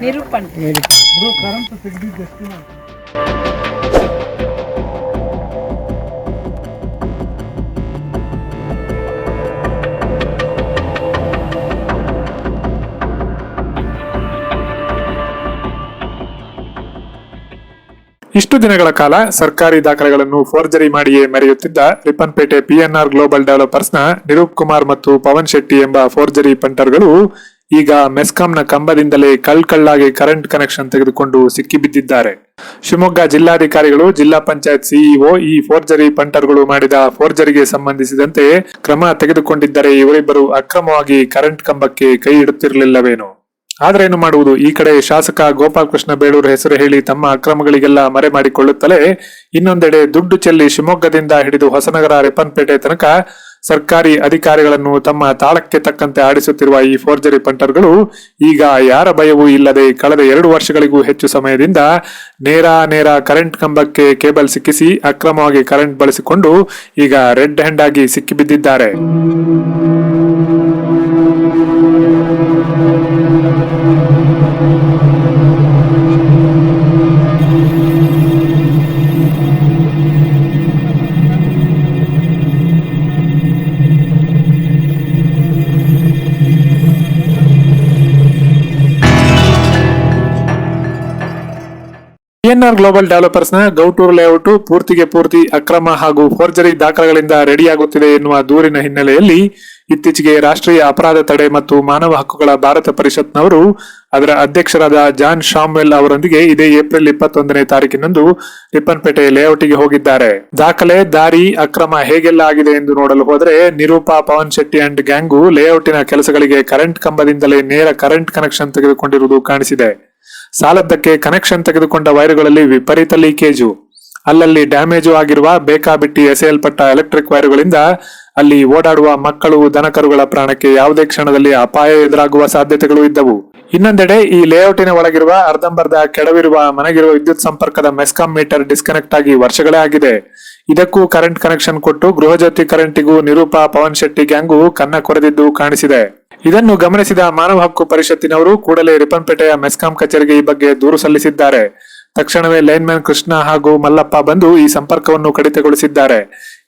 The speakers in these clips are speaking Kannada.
ನಿರೂಪಣೆ. ಇಷ್ಟು ದಿನಗಳ ಕಾಲ ಸರ್ಕಾರಿ ದಾಖಲೆಗಳನ್ನು ಫೋರ್ಜರಿ ಮಾಡಿಯೇ ಮೆರೆಯುತ್ತಿದ್ದ ರಿಪ್ಪನ್ಪೇಟೆ ಪಿಎನ್ಆರ್ ಗ್ಲೋಬಲ್ ಡೆವಲಪರ್ಸ್ನ ನಿರೂಪ್ ಕುಮಾರ್ ಮತ್ತು ಪವನ್ ಶೆಟ್ಟಿ ಎಂಬ ಫೋರ್ಜರಿ ಪಂಟರ್ಗಳು ಈಗ ಮೆಸ್ಕಾಂನ ಕಂಬದಿಂದಲೇ ಕಳ್ ಕಳ್ಳಾಗಿ ಕರೆಂಟ್ ಕನೆಕ್ಷನ್ ತೆಗೆದುಕೊಂಡು ಸಿಕ್ಕಿಬಿದ್ದಿದ್ದಾರೆ. ಶಿವಮೊಗ್ಗ ಜಿಲ್ಲಾಧಿಕಾರಿಗಳು, ಜಿಲ್ಲಾ ಪಂಚಾಯತ್ ಸಿಇಒ ಈ ಫೋರ್ಜರಿ ಪಂಟರ್ಗಳು ಮಾಡಿದ ಫೋರ್ಜರಿಗೆ ಸಂಬಂಧಿಸಿದಂತೆ ಕ್ರಮ ತೆಗೆದುಕೊಂಡಿದ್ದರೆ ಇವರಿಬ್ಬರು ಅಕ್ರಮವಾಗಿ ಕರೆಂಟ್ ಕಂಬಕ್ಕೆ ಕೈ ಇಡುತ್ತಿರಲಿಲ್ಲವೇನು. ಆದ್ರೆ ಏನು ಮಾಡುವುದು? ಈ ಕಡೆ ಶಾಸಕ ಗೋಪಾಲಕೃಷ್ಣ ಬೇಳೂರು ಹೆಸರು ಹೇಳಿ ತಮ್ಮ ಅಕ್ರಮಗಳಿಗೆಲ್ಲ ಮರೆ ಮಾಡಿಕೊಳ್ಳುತ್ತಲೇ ಇನ್ನೊಂದೆಡೆ ದುಡ್ಡು ಚೆಲ್ಲಿ ಶಿವಮೊಗ್ಗದಿಂದ ಹಿಡಿದು ಹೊಸನಗರ ರಿಪ್ಪನ್ಪೇಟೆ ತನಕ ಸರ್ಕಾರಿ ಅಧಿಕಾರಿಗಳನ್ನು ತಮ್ಮ ತಾಳಕ್ಕೆ ತಕ್ಕಂತೆ ಆಡಿಸುತ್ತಿರುವ ಈ ಫೋರ್ಜರಿ ಪಂಟರ್ಗಳು ಈಗ ಯಾರ ಭಯವೂ ಇಲ್ಲದೆ ಕಳೆದ ಎರಡು ವರ್ಷಗಳಿಗೂ ಹೆಚ್ಚು ಸಮಯದಿಂದ ನೇರ ನೇರ ಕರೆಂಟ್ ಕಂಬಕ್ಕೆ ಕೇಬಲ್ ಸಿಕ್ಕಿಸಿ ಅಕ್ರಮವಾಗಿ ಕರೆಂಟ್ ಬಳಸಿಕೊಂಡು ಈಗ ರೆಡ್ ಹ್ಯಾಂಡ್ ಆಗಿ ಸಿಕ್ಕಿಬಿದ್ದಿದ್ದಾರೆ. ಪಿಎನ್ಆರ್ ಗ್ಲೋಬಲ್ನ ಗೌಟೂರ್ ಲೇಔಟ್ ಪೂರ್ತಿಗೆ ಪೂರ್ತಿ ಅಕ್ರಮ ಹಾಗೂ ಫೋರ್ಜರಿ ದಾಖಲೆಗಳಿಂದ ರೆಡಿಯಾಗುತ್ತಿದೆ ಎನ್ನುವ ದೂರಿನ ಹಿನ್ನೆಲೆಯಲ್ಲಿ ಇತ್ತೀಚೆಗೆ ರಾಷ್ಟ್ರೀಯ ಅಪರಾಧ ತಡೆ ಮತ್ತು ಮಾನವ ಹಕ್ಕುಗಳ ಭಾರತ ಪರಿಷತ್ನವರು ಅದರ ಅಧ್ಯಕ್ಷರಾದ ಜಾನ್ ಶಾಮ್ವೆಲ್ ಅವರೊಂದಿಗೆ ಇದೇ ಏಪ್ರಿಲ್ ಇಪ್ಪತ್ತೊಂದನೇ ತಾರೀಕಿನಂದು ರಿಪ್ಪನ್ಪೇಟೆ ಲೇಔಟ್ಗೆ ಹೋಗಿದ್ದಾರೆ. ದಾಖಲೆ, ದಾರಿ, ಅಕ್ರಮ ಹೇಗೆಲ್ಲ ಆಗಿದೆ ಎಂದು ನೋಡಲು ಹೋದರೆ ನಿರೂಪಾ, ಪವನ್ ಶೆಟ್ಟಿ ಅಂಡ್ ಗ್ಯಾಂಗು ಲೇಔಟಿನ ಕೆಲಸಗಳಿಗೆ ಕರೆಂಟ್ ಕಂಬದಿಂದಲೇ ನೇರ ಕರೆಂಟ್ ಕನೆಕ್ಷನ್ ತೆಗೆದುಕೊಂಡಿರುವುದು ಕಾಣಿಸಿದೆ. ಸಾಲದ್ದಕ್ಕೆ ಕನೆಕ್ಷನ್ ತೆಗೆದುಕೊಂಡ ವೈರುಗಳಲ್ಲಿ ವಿಪರೀತ ಲೀಕೇಜು ಅಲ್ಲಲ್ಲಿ ಡ್ಯಾಮೇಜು ಆಗಿರುವ ಬೇಕಾಬಿಟ್ಟಿ ಎಸೆಯಲ್ಪಟ್ಟ ಎಲೆಕ್ಟ್ರಿಕ್ ವೈರುಗಳಿಂದ ಅಲ್ಲಿ ಓಡಾಡುವ ಮಕ್ಕಳು, ದನಕರುಗಳ ಪ್ರಾಣಕ್ಕೆ ಯಾವುದೇ ಕ್ಷಣದಲ್ಲಿ ಅಪಾಯ ಎದುರಾಗುವ ಸಾಧ್ಯತೆಗಳು ಇದ್ದವು. ಇನ್ನೊಂದೆಡೆ ಈ ಲೇಔಟಿನ ಒಳಗಿರುವ ಅರ್ಧಂಬರ್ಧ ಕೆಡವಿರುವ ಮನೆಗಿರುವ ವಿದ್ಯುತ್ ಸಂಪರ್ಕದ ಮೆಸ್ಕಾಂ ಮೀಟರ್ ಡಿಸ್ಕನೆಕ್ಟ್ ಆಗಿ ವರ್ಷಗಳೇ ಆಗಿದೆ. ಇದಕ್ಕೂ ಕರೆಂಟ್ ಕನೆಕ್ಷನ್ ಕೊಟ್ಟು ಗೃಹಜ್ಯೋತಿ ಕರೆಂಟಿಗೂ ನಿರೂಪ, ಪವನ್ ಶೆಟ್ಟಿ ಗ್ಯಾಂಗು ಕನ್ನ ಕೊರೆದಿದ್ದು ಕಾಣಿಸಿದೆ. ಇದನ್ನು ಗಮನಿಸಿದ ಮಾನವ ಹಕ್ಕು ಪರಿಷತ್ತಿನವರು ಕೂಡಲೇ ರಿಪ್ಪನ್ಪೇಟೆಯ ಮೆಸ್ಕಾಂ ಕಚೇರಿಗೆ ಈ ಬಗ್ಗೆ ದೂರು ಸಲ್ಲಿಸಿದ್ದಾರೆ. ತಕ್ಷಣವೇ ಲೈನ್ಮ್ಯಾನ್ ಕೃಷ್ಣ ಹಾಗೂ ಮಲ್ಲಪ್ಪ ಬಂದು ಈ ಸಂಪರ್ಕವನ್ನು ಕಡಿತಗೊಳಿಸಿದ್ದಾರೆ.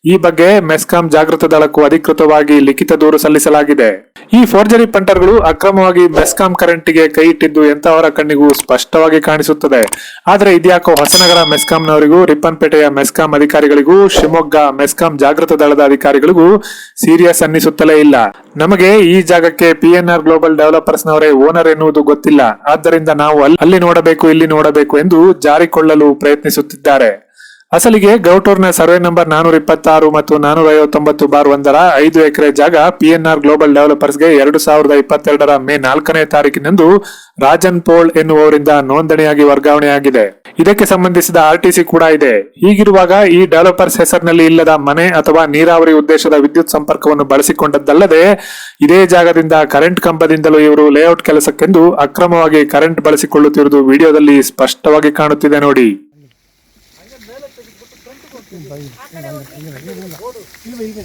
ಈ ಬಗ್ಗೆ ಮೆಸ್ಕಾಂ ಜಾಗೃತ ದಳಕ್ಕೂ ಅಧಿಕೃತವಾಗಿ ಲಿಖಿತ ದೂರು ಸಲ್ಲಿಸಲಾಗಿದೆ. ಈ ಫೋರ್ಜರಿ ಪಂಟರ್ಗಳು ಅಕ್ರಮವಾಗಿ ಮೆಸ್ಕಾಂ ಕರೆಂಟ್ಗೆ ಕೈ ಇಟ್ಟಿದ್ದು ಎಂತವರ ಕಣ್ಣಿಗೂ ಸ್ಪಷ್ಟವಾಗಿ ಕಾಣಿಸುತ್ತದೆ. ಆದರೆ ಇದ್ಯಾಕೋ ಹೊಸನಗರ ಮೆಸ್ಕಾಂನವರಿಗೂ, ರಿಪ್ಪನ್ಪೇಟೆಯ ಮೆಸ್ಕಾಂ ಅಧಿಕಾರಿಗಳಿಗೂ, ಶಿವಮೊಗ್ಗ ಮೆಸ್ಕಾಂ ಜಾಗೃತ ದಳದ ಅಧಿಕಾರಿಗಳಿಗೂ ಸೀರಿಯಸ್ ಅನ್ನಿಸುತ್ತಲೇ ಇಲ್ಲ. ನಮಗೆ ಈ ಜಾಗಕ್ಕೆ ಪಿಎನ್ಆರ್ ಗ್ಲೋಬಲ್ ಡೆವಲಪರ್ಸ್ ನವರೇ ಓನರ್ ಎನ್ನುವುದು ಗೊತ್ತಿಲ್ಲ. ಆದ್ದರಿಂದ ನಾವು ಅಲ್- ಅಲ್ಲಿ ನೋಡಬೇಕು, ಇಲ್ಲಿ ನೋಡಬೇಕು ಎಂದು ಜಾರಿಕೊಳ್ಳಲು ಪ್ರಯತ್ನಿಸುತ್ತಿದ್ದಾರೆ. ಅಸಲಿಗೆ ಗೌಟೂರ್ನ ಸರ್ವೆ ನಂಬರ್ ನಾನೂರ ಇಪ್ಪತ್ತಾರು ಮತ್ತು ನಾನೂರ ಐವತ್ತೊಂಬತ್ತು ಬಾರ್ ಒಂದರ ಐದು ಎಕರೆ ಜಾಗ ಪಿಎನ್ಆರ್ ಗ್ಲೋಬಲ್ ಡೆವಲಪರ್ಸ್ಗೆ ಎರಡು ಸಾವಿರದ ಇಪ್ಪತ್ತೆರಡರ ಮೇ ನಾಲ್ಕನೇ ತಾರೀಕಿನಂದು ರಾಜನ್ ಪೋಲ್ ಎನ್ನುವವರಿಂದ ನೋಂದಣಿಯಾಗಿ ವರ್ಗಾವಣೆಯಾಗಿದೆ. ಇದಕ್ಕೆ ಸಂಬಂಧಿಸಿದ ಆರ್ಟಿಸಿ ಕೂಡ ಇದೆ. ಹೀಗಿರುವಾಗ ಈ ಡೆವಲಪರ್ಸ್ ಹೆಸರಿನಲ್ಲಿ ಇಲ್ಲದ ಮನೆ ಅಥವಾ ನೀರಾವರಿ ಉದ್ದೇಶದ ವಿದ್ಯುತ್ ಸಂಪರ್ಕವನ್ನು ಬಳಸಿಕೊಂಡದ್ದಲ್ಲದೆ ಇದೇ ಜಾಗದಿಂದ ಕರೆಂಟ್ ಕಂಬದಿಂದಲೂ ಇವರು ಲೇಔಟ್ ಕೆಲಸಕ್ಕೆಂದು ಅಕ್ರಮವಾಗಿ ಕರೆಂಟ್ ಬಳಸಿಕೊಳ್ಳುತ್ತಿರುವುದು ವಿಡಿಯೋದಲ್ಲಿ ಸ್ಪಷ್ಟವಾಗಿ ಕಾಣುತ್ತಿದೆ ನೋಡಿ. இல்லை இல்லை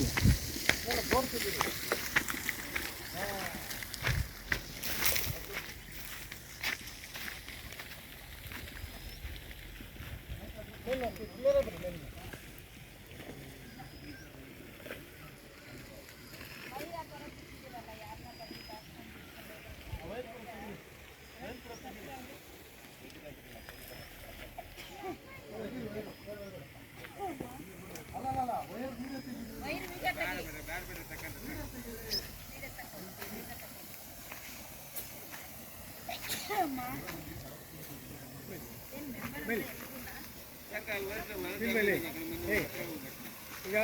ಈಗ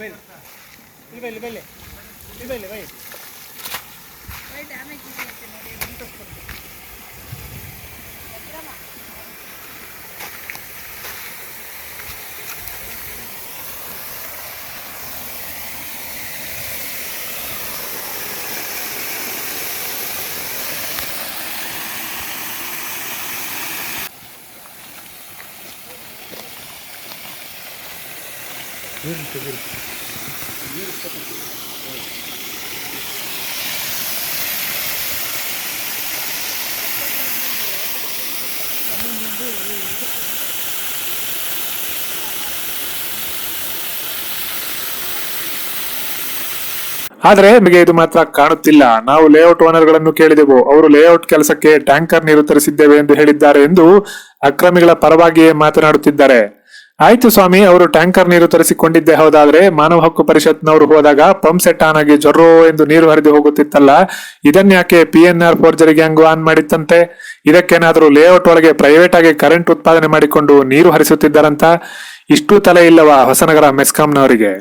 ಬೈಲಿ ಇಲ್ಲಿ ಬೈಲಿ ಬೈಲಿ ಇಲ್ಲಿ ಬೈಲಿ ಬೈ ಡ್ಯಾಮೇಜ್ ಆದರೆ ನಿಮಗೆ ಇದು ಮಾತ್ರ ಕಾಣುತ್ತಿಲ್ಲ. ನಾವು ಲೇಔಟ್ ಓನರ್ಗಳನ್ನು ಕೇಳಿದೆವು. ಅವರು ಲೇಔಟ್ ಕೆಲಸಕ್ಕೆ ಟ್ಯಾಂಕರ್ ನೀರು ತರಿಸಿದ್ದೇವೆ ಎಂದು ಹೇಳಿದ್ದಾರೆ ಎಂದು ಅಕ್ರಮಿಗಳ ಪರವಾಗಿಯೇ ಮಾತನಾಡುತ್ತಿದ್ದಾರೆ. ಆಯ್ತು ಸ್ವಾಮಿ, ಅವರು ಟ್ಯಾಂಕರ್ ನೀರು ತರಿಸಿಕೊಂಡಿದ್ದೆ. ಹೌದಾದ್ರೆ ಮಾನವ ಹಕ್ಕು ಪರಿಷತ್ನವರು ಹೋದಾಗ ಪಂಪ್ ಸೆಟ್ ಆನ್ ಆಗಿ ಜೊರ್ರೋ ಎಂದು ನೀರು ಹರಿದು ಹೋಗುತ್ತಿತ್ತಲ್ಲ ಇದನ್ಯಾಕೆ P N R forgery gang on ಮಾಡಿತ್ತಂತೆ? ಇದಕ್ಕೇನಾದ್ರೂ ಲೇಔಟ್ ಒಳಗೆ ಪ್ರೈವೇಟ್ ಆಗಿ ಕರೆಂಟ್ ಉತ್ಪಾದನೆ ಮಾಡಿಕೊಂಡು ನೀರು ಹರಿಸುತ್ತಿದ್ದಾರಂತ? ಇಷ್ಟು ತಲೆ ಇಲ್ಲವಾ ಹೊಸನಗರ ಮೆಸ್ಕಾಂನವರಿಗೆ?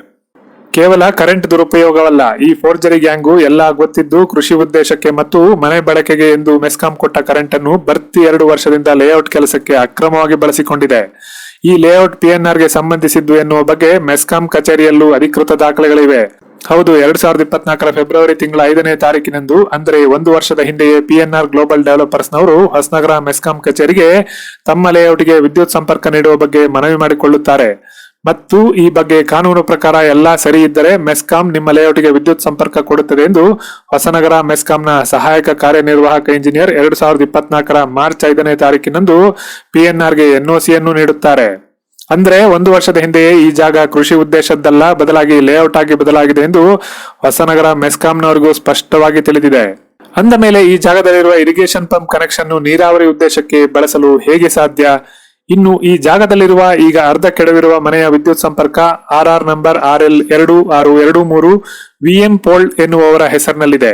ಕೇವಲ ಕರೆಂಟ್ ದುರುಪಯೋಗವಲ್ಲ, ಈ ಫೋರ್ಜರಿ ಗ್ಯಾಂಗು ಎಲ್ಲ ಗೊತ್ತಿದ್ದು ಕೃಷಿ ಉದ್ದೇಶಕ್ಕೆ ಮತ್ತು ಮನೆ ಬಳಕೆಗೆ ಎಂದು ಮೆಸ್ಕಾಂ ಕೊಟ್ಟ ಕರೆಂಟ್ ಅನ್ನು ಬರ್ತಿ ಎರಡು ವರ್ಷದಿಂದ ಲೇಔಟ್ ಕೆಲಸಕ್ಕೆ ಅಕ್ರಮವಾಗಿ ಬಳಸಿಕೊಂಡಿದೆ. ಈ ಲೇಔಟ್ ಪಿಎನ್ಆರ್ಗೆ ಸಂಬಂಧಿಸಿದ್ದು ಎನ್ನುವ ಬಗ್ಗೆ ಮೆಸ್ಕಾಂ ಕಚೇರಿಯಲ್ಲೂ ಅಧಿಕೃತ ದಾಖಲೆಗಳಿವೆ. ಹೌದು, ಎರಡ್ ಸಾವಿರದ ಇಪ್ಪತ್ನಾಲ್ಕರ ಫೆಬ್ರವರಿ ತಿಂಗಳ ಐದನೇ ತಾರೀಕಿನಂದು, ಅಂದರೆ ಒಂದು ವರ್ಷದ ಹಿಂದೆಯೇ ಪಿಎನ್ಆರ್ ಗ್ಲೋಬಲ್ ಡೆವಲಪರ್ಸ್ ನವರು ಹೊಸನಗರ ಮೆಸ್ಕಾಂ ಕಚೇರಿಗೆ ತಮ್ಮ ಲೇಔಟ್ಗೆ ವಿದ್ಯುತ್ ಸಂಪರ್ಕ ನೀಡುವ ಬಗ್ಗೆ ಮನವಿ ಮಾಡಿಕೊಳ್ಳುತ್ತಾರೆ. ಮತ್ತು ಈ ಬಗ್ಗೆ ಕಾನೂನು ಪ್ರಕಾರ ಎಲ್ಲ ಸರಿ ಇದ್ದರೆ ಮೆಸ್ಕಾಂ ನಿಮ್ಮ ಲೇಔಟ್ಗೆ ವಿದ್ಯುತ್ ಸಂಪರ್ಕ ಕೊಡುತ್ತದೆ ಎಂದು ಹೊಸನಗರ ಮೆಸ್ಕಾಂನ ಸಹಾಯಕ ಕಾರ್ಯನಿರ್ವಾಹಕ ಇಂಜಿನಿಯರ್ ಎರಡು ಸಾವಿರದ ಇಪ್ಪತ್ನಾಲ್ಕರ ಮಾರ್ಚ್ ಐದನೇ ತಾರೀಕಿನಂದು ಪಿಎನ್ಆರ್ಗೆ ಎನ್ಒಸಿಯನ್ನು ನೀಡುತ್ತಾರೆ. ಅಂದ್ರೆ ಒಂದು ವರ್ಷದ ಹಿಂದೆಯೇ ಈ ಜಾಗ ಕೃಷಿ ಉದ್ದೇಶದ್ದಲ್ಲ, ಬದಲಾಗಿ ಲೇಔಟ್ ಆಗಿ ಬದಲಾಗಿದೆ ಎಂದು ಹೊಸನಗರ ಮೆಸ್ಕಾಂನವರಿಗೂ ಸ್ಪಷ್ಟವಾಗಿ ತಿಳಿದಿದೆ. ಅಂದ ಮೇಲೆ ಈ ಜಾಗದಲ್ಲಿರುವ ಇರಿಗೇಷನ್ ಪಂಪ್ ಕನೆಕ್ಷನ್ ನೀರಾವರಿ ಉದ್ದೇಶಕ್ಕೆ ಬಳಸಲು ಹೇಗೆ ಸಾಧ್ಯ? ಇನ್ನು ಈ ಜಾಗದಲ್ಲಿರುವ ಈಗ ಅರ್ಧ ಕೆಡವಿರುವ ಮನೆಯ ವಿದ್ಯುತ್ ಸಂಪರ್ಕ R R number R L ಎರಡು ಆರು ಎರಡು ಮೂರು ವಿಎಂ ಪೋಲ್ ಎನ್ನುವವರ ಹೆಸರಿನಲ್ಲಿದೆ.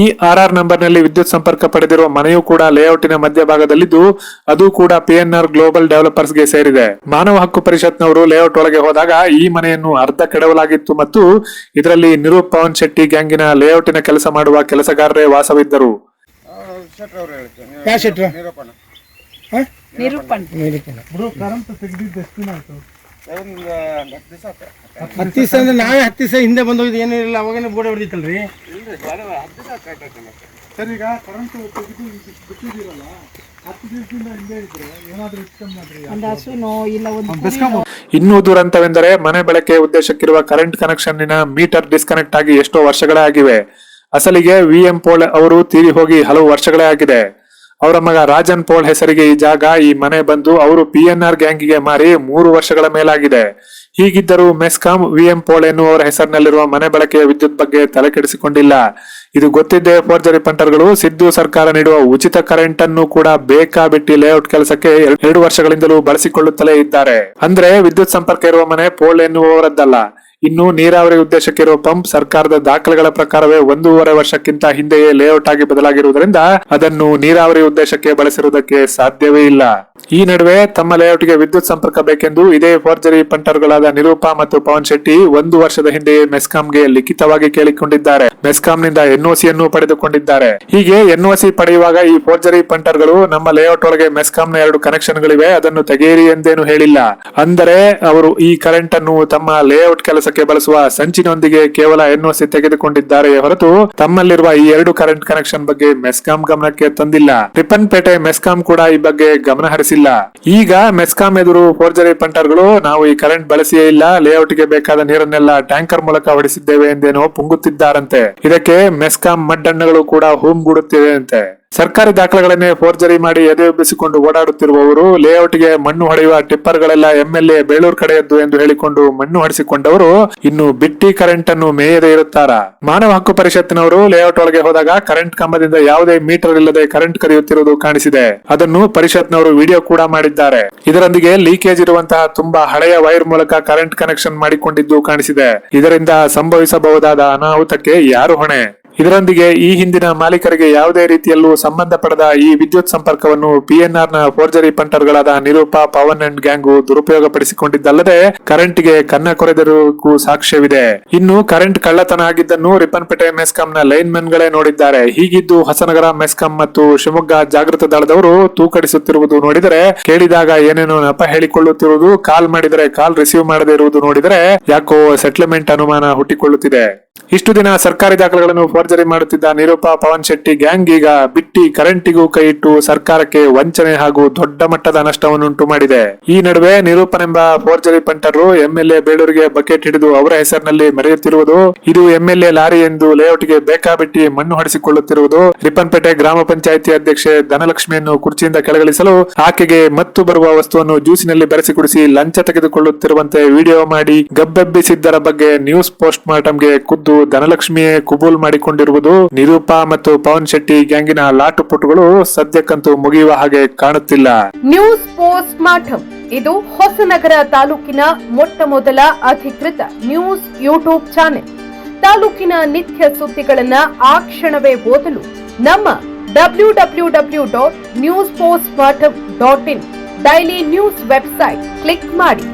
ಈ ಆರ್ ಆರ್ ನಂಬರ್ನಲ್ಲಿ ವಿದ್ಯುತ್ ಸಂಪರ್ಕ ಪಡೆದಿರುವ ಮನೆಯೂ ಕೂಡ ಲೇಔಟಿನ ಮಧ್ಯಭಾಗದಲ್ಲಿದ್ದು ಅದು ಕೂಡ ಪಿಎನ್ಆರ್ ಗ್ಲೋಬಲ್ ಡೆವಲಪರ್ಸ್ಗೆ ಸೇರಿದೆ. ಮಾನವ ಹಕ್ಕು ಪರಿಷತ್ನವರು ಲೇಔಟ್ ಒಳಗೆ ಹೋದಾಗ ಈ ಮನೆಯನ್ನು ಅರ್ಧ ಕೆಡವಲಾಗಿತ್ತು ಮತ್ತು ಇದರಲ್ಲಿ ನಿರೂಪ್ ಪವನ್ ಶೆಟ್ಟಿ ಗ್ಯಾಂಗಿನ ಲೇಔಟಿನ ಕೆಲಸ ಮಾಡುವ ಕೆಲಸಗಾರರೇ ವಾಸವಿದ್ದರು. ನಿರೂಪಣ. ಹತ್ತು ದಿವಸ ಅಂದ್ರೆ ನಾವೇ ಹತ್ತು ದಿವಸ ಹಿಂದೆ ಬಂದು ಏನಿರಲಿಲ್ಲ ಅವಾಗೇನೆ ಹೊಡಿತಲ್ರಿ ದಿವಸ ಸರ್ ಈಗ ಕರೆಂಟ್ ತೆಗೆದು ಬಿಟ್ಟಿದ್ದೀರಲ್ಲ ಹತ್ತು ದಿವಸದಿಂದ ಹಿಂದೆ ಇದ್ರೆ ಏನಾದರೂ ಇಟ್ಕೊಂಡು ಮಾಡ್ರಿ. ಒಂದು ಹಸುನೋ ಇಲ್ಲ ಒಂದು ಕುರಿನೋ ಇನ್ನೂ ದುರಂತವೆಂದರೆ ಮನೆ ಬಳಕೆ ಉದ್ದೇಶಕ್ಕಿರುವ ಕರೆಂಟ್ ಕನೆಕ್ಷನ್ನಿನ ಮೀಟರ್ ಡಿಸ್ಕನೆಕ್ಟ್ ಆಗಿ ಎಷ್ಟೋ ವರ್ಷಗಳೇ ಆಗಿವೆ. ಅಸಲಿಗೆ ವಿ ಎಂ ಪೋಳೆ ಅವರು ತೀರಿ ಹೋಗಿ ಹಲವು ವರ್ಷಗಳೇ ಆಗಿದೆ. ಅವರ ಮಗ ರಾಜನ್ ಪೋಲ್ ಹೆಸರಿಗೆ ಈ ಜಾಗ, ಈ ಮನೆ ಬಂದು ಅವರು ಪಿ ಎನ್ ಆರ್ ಗ್ಯಾಂಗಿಗೆ ಮಾರಿ ಮೂರು ವರ್ಷಗಳ ಮೇಲಾಗಿದೆ. ಹೀಗಿದ್ದರೂ ಮೆಸ್ಕಾಂ ವಿ ಎಂ ಪೋಲ್ ಎನ್ನುವರ ಹೆಸರಿನಲ್ಲಿರುವ ಮನೆ ಬಳಕೆಯ ವಿದ್ಯುತ್ ಬಗ್ಗೆ ತಲೆ ಕೆಡಿಸಿಕೊಂಡಿಲ್ಲ ಇದು ಗೊತ್ತಿದ್ದೇ ಫೋರ್ಜರಿ ಪಂಟರ್ಗಳು, ಸಿದ್ದು ಸರ್ಕಾರ ನೀಡುವ ಉಚಿತ ಕರೆಂಟ್ ಅನ್ನು ಕೂಡ ಬೇಕಾ ಬಿಟ್ಟಿ ಲೇಔಟ್ ಕೆಲಸಕ್ಕೆ ಎರ- ಎರಡು ವರ್ಷಗಳಿಂದಲೂ ಬಳಸಿಕೊಳ್ಳುತ್ತಲೇ ಇದ್ದಾರೆ. ಅಂದ್ರೆ ವಿದ್ಯುತ್ ಸಂಪರ್ಕ ಇರುವ ಮನೆ ಪೋಲ್ ಎನ್ನುವವರದ್ದಲ್ಲ. ಇನ್ನು ನೀರಾವರಿ ಉದ್ದೇಶಕ್ಕೆ ಇರುವ ಪಂಪ್ ಸರ್ಕಾರದ ದಾಖಲೆಗಳ ಪ್ರಕಾರವೇ ಒಂದೂವರೆ ವರ್ಷಕ್ಕಿಂತ ಹಿಂದೆಯೇ ಲೇಔಟ್ ಆಗಿ ಬದಲಾಗಿರುವುದರಿಂದ ಅದನ್ನು ನೀರಾವರಿ ಉದ್ದೇಶಕ್ಕೆ ಬಳಸಿರುವುದಕ್ಕೆ ಸಾಧ್ಯವೇ ಇಲ್ಲ. ಈ ನಡುವೆ ತಮ್ಮ ಲೇಔಟ್ಗೆ ವಿದ್ಯುತ್ ಸಂಪರ್ಕ ಬೇಕೆಂದು ಇದೇ ಫೋರ್ಜರಿ ಪಂಟರ್ಗಳಾದ ನಿರೂಪಾ ಮತ್ತು ಪವನ್ ಶೆಟ್ಟಿ ಒಂದು ವರ್ಷದ ಹಿಂದೆಯೇ ಮೆಸ್ಕಾಂಗೆ ಲಿಖಿತವಾಗಿ ಕೇಳಿಕೊಂಡಿದ್ದಾರೆ. ಮೆಸ್ಕಾಂನಿಂದ ಎನ್ಒಸಿಯನ್ನು ಪಡೆದುಕೊಂಡಿದ್ದಾರೆ. ಹೀಗೆ ಎನ್ಒಸಿ ಪಡೆಯುವಾಗ ಈ ಫೋರ್ಜರಿ ಪಂಟರ್ಗಳು ನಮ್ಮ ಲೇಔಟ್ ಒಳಗೆ ಮೆಸ್ಕಾಂನ ಎರಡು ಕನೆಕ್ಷನ್ಗಳಿವೆ ಅದನ್ನು ತೆಗೆಯಿರಿ ಎಂದೇನು ಹೇಳಿಲ್ಲ. ಅಂದರೆ ಅವರು ಈ ಕರೆಂಟ್ ಅನ್ನು ತಮ್ಮ ಲೇಔಟ್ ಕೆಲಸಕ್ಕೆ ಬಳಸುವ ಸಂಚಿನೊಂದಿಗೆ ಕೇವಲ ಎನ್ಒಸಿ ತೆಗೆದುಕೊಂಡಿದ್ದಾರೆ ಹೊರತು ತಮ್ಮಲ್ಲಿರುವ ಈ ಎರಡು ಕರೆಂಟ್ ಕನೆಕ್ಷನ್ ಬಗ್ಗೆ ಮೆಸ್ಕಾಂ ಗಮನಕ್ಕೆ ತಂದಿಲ್ಲ. ರಿಪ್ಪನ್ಪೇಟೆ ಮೆಸ್ಕಾಂ ಕೂಡ ಈ ಬಗ್ಗೆ ಗಮನ ಹರಿಸಿಲ್ಲ. ಈಗ ಮೆಸ್ಕಾಂ ಎದುರು ಫೋರ್ಜರಿ ಪಂಟರ್ಗಳು ನಾವು ಈ ಕರೆಂಟ್ ಬಳಸಿಯೇ ಇಲ್ಲ ಲೇಔಟ್ಗೆ ಬೇಕಾದ ನೀರನ್ನೆಲ್ಲ ಟ್ಯಾಂಕರ್ ಮೂಲಕ ಹೊಡಿಸಿದ್ದೇವೆ ಎಂದೇನೋ ಪುಂಗುತ್ತಿದ್ದಾರಂತೆ. ಇದಕ್ಕೆ ಮೆಸ್ಕಾಂ ಮಡ್ಡಣ್ಣಗಳು ಕೂಡ ಹೂಮ್ಗೂಡುತ್ತಿವೆ ಅಂತೆ. ಸರ್ಕಾರಿ ದಾಖಲೆಗಳನ್ನೇ ಫೋರ್ಜರಿ ಮಾಡಿ ಎದೆ ಎಬ್ಬಿಸಿಕೊಂಡು ಓಡಾಡುತ್ತಿರುವವರು, ಲೇಔಟ್ಗೆ ಮಣ್ಣು ಹೊಡೆಯುವ ಟಿಪ್ಪರ್ಗಳೆಲ್ಲ ಎಂಎಲ್ಎ ಬೇಳೂರು ಕಡೆಯದ್ದು ಎಂದು ಹೇಳಿಕೊಂಡು ಮಣ್ಣು ಹಡಿಸಿಕೊಂಡವರು ಇನ್ನು ಬಿಟ್ಟಿ ಕರೆಂಟ್ ಅನ್ನು ಮೇಯದೆ ಇರುತ್ತಾರಾ? ಮಾನವ ಹಕ್ಕು ಪರಿಷತ್ತಿನವರು ಲೇಔಟ್ ಒಳಗೆ ಹೋದಾಗ ಕರೆಂಟ್ ಕಂಬದಿಂದ ಯಾವುದೇ ಮೀಟರ್ ಇಲ್ಲದೆ ಕರೆಂಟ್ ಕರೆಯುತ್ತಿರುವುದು ಕಾಣಿಸಿದೆ. ಅದನ್ನು ಪರಿಷತ್ನವರು ವಿಡಿಯೋ ಕೂಡ ಮಾಡಿದ್ದಾರೆ. ಇದರೊಂದಿಗೆ ಲೀಕೇಜ್ ಇರುವಂತಹ ತುಂಬಾ ಹಳೆಯ ವೈರ್ ಮೂಲಕ ಕರೆಂಟ್ ಕನೆಕ್ಷನ್ ಮಾಡಿಕೊಂಡಿದ್ದು ಕಾಣಿಸಿದೆ. ಇದರಿಂದ ಸಂಭವಿಸಬಹುದಾದ ಅನಾಹುತಕ್ಕೆ ಯಾರು ಹೊಣೆ? ಇದರೊಂದಿಗೆ ಈ ಹಿಂದಿನ ಮಾಲೀಕರಿಗೆ ಯಾವುದೇ ರೀತಿಯಲ್ಲೂ ಸಂಬಂಧಪಡದ ಈ ವಿದ್ಯುತ್ ಸಂಪರ್ಕವನ್ನು ಪಿಎನ್ಆರ್ನ ಫೋರ್ಜರಿ ಪಂಟರ್ಗಳಾದ ನಿರೂಪ, ಪವನ್ ಅಂಡ್ ಗ್ಯಾಂಗು ದುರುಪಯೋಗಪಡಿಸಿಕೊಂಡಿದ್ದಲ್ಲದೆ ಕರೆಂಟ್ಗೆ ಕನ್ನ ಕೊರೆದಿರುವುದಕ್ಕೂ ಸಾಕ್ಷ್ಯವಿದೆ. ಇನ್ನು ಕರೆಂಟ್ ಕಳ್ಳತನ ಆಗಿದ್ದನ್ನು ರಿಪ್ಪನ್ಪೇಟೆ ಮೆಸ್ಕಾಂನ ಲೈನ್ ಗಳೇ ನೋಡಿದ್ದಾರೆ. ಹೀಗಿದ್ದು ಹೊಸನಗರ ಮೆಸ್ಕಾಂ ಮತ್ತು ಶಿವಮೊಗ್ಗ ಜಾಗೃತ ದಳದವರು ತೂಕಡಿಸುತ್ತಿರುವುದು ನೋಡಿದರೆ, ಕೇಳಿದಾಗ ಏನೇನೋ ನೆಪ ಹೇಳಿಕೊಳ್ಳುತ್ತಿರುವುದು, ಕಾಲ್ ಮಾಡಿದರೆ ಕಾಲ್ ರಿಸೀವ್ ಮಾಡದೇ ಇರುವುದು ನೋಡಿದರೆ, ಯಾಕೋ ಸೆಟ್ಲ್ಮೆಂಟ್ ಅನುಮಾನ ಹುಟ್ಟಿಕೊಳ್ಳುತ್ತಿದೆ. ಇಷ್ಟು ದಿನ ಸರ್ಕಾರಿ ದಾಖಲೆಗಳನ್ನು ಫೋರ್ಜರಿ ಮಾಡುತ್ತಿದ್ದ ನಿರೂಪ ಪವನ್ ಶೆಟ್ಟಿ ಗ್ಯಾಂಗ್ ಈಗ ಬಿಟ್ಟಿ ಕರೆಂಟಿಗೂ ಕೈಯಿಟ್ಟು ಸರ್ಕಾರಕ್ಕೆ ವಂಚನೆ ಹಾಗೂ ದೊಡ್ಡ ಮಟ್ಟದ ನಷ್ಟವನ್ನುಂಟು ಮಾಡಿದೆ. ಈ ನಡುವೆ ನಿರೂಪನೆಂಬ ಫೋರ್ಜರಿ ಪಂಟರು ಎಂಎಲ್ಎ ಬೇಳೂರಿಗೆ ಬಕೆಟ್ ಹಿಡಿದು ಅವರ ಹೆಸರಿನಲ್ಲಿ ಮೆರೆಯುತ್ತಿರುವುದು, ಇದು ಎಂಎಲ್ಎ ಲಾರಿ ಎಂದು ಲೇಔಟ್ಗೆ ಬೇಕಾಬಿಟ್ಟಿ ಮಣ್ಣು ಹೊಡೆಸಿಕೊಳ್ಳುತ್ತಿರುವುದು, ರಿಪ್ಪನ್ಪೇಟೆ ಗ್ರಾಮ ಪಂಚಾಯಿತಿ ಅಧ್ಯಕ್ಷೆ ಧನಲಕ್ಷ್ಮಿಯನ್ನು ಕುರ್ಚಿಯಿಂದ ಕೆಳಗಳಿಸಲು ಆಕೆಗೆ ಮತ್ತು ಬರುವ ವಸ್ತುವನ್ನು ಜ್ಯೂಸಿನಲ್ಲಿ ಬೆರೆಸಿ ಕುಡಿಸಿ ಲಂಚ ತೆಗೆದುಕೊಳ್ಳುತ್ತಿರುವಂತೆ ವಿಡಿಯೋ ಮಾಡಿ ಗಬ್ಬೆಬ್ಬಿಸಿದ್ದರ ಬಗ್ಗೆ ನ್ಯೂಸ್ ಪೋಸ್ಟ್ ಮಾರ್ಟಂಗೆ ಖುದ್ದು ಧನಲಕ್ಷ್ಮಿಯೇ ಕುಬೂಲ್ ಮಾಡಿಕೊಂಡಿರುವುದು ನಿರೂಪಾ ಮತ್ತು ಪವನ್ ಶೆಟ್ಟಿ ಗ್ಯಾಂಗಿನ ಲಾಟು ಪುಟುಗಳು ಸದ್ಯಕ್ಕಂತೂ ಮುಗಿಯುವ ಹಾಗೆ ಕಾಣುತ್ತಿಲ್ಲ. ನ್ಯೂಸ್ ಪೋಸ್ಟ್ ಮಾರ್ಟಮ್ ಇದು ಹೊಸನಗರ ತಾಲೂಕಿನ ಮೊಟ್ಟ ಮೊದಲ ಅಧಿಕೃತ ನ್ಯೂಸ್ ಯೂಟ್ಯೂಬ್ ಚಾನೆಲ್. ತಾಲೂಕಿನ ನಿತ್ಯ ಸುದ್ದಿಗಳನ್ನ ಆ ಕ್ಷಣವೇ ಓದಲು ನಮ್ಮ W W W dot news postmortem dot in. Daily news website. Click ಮಾಡಿ.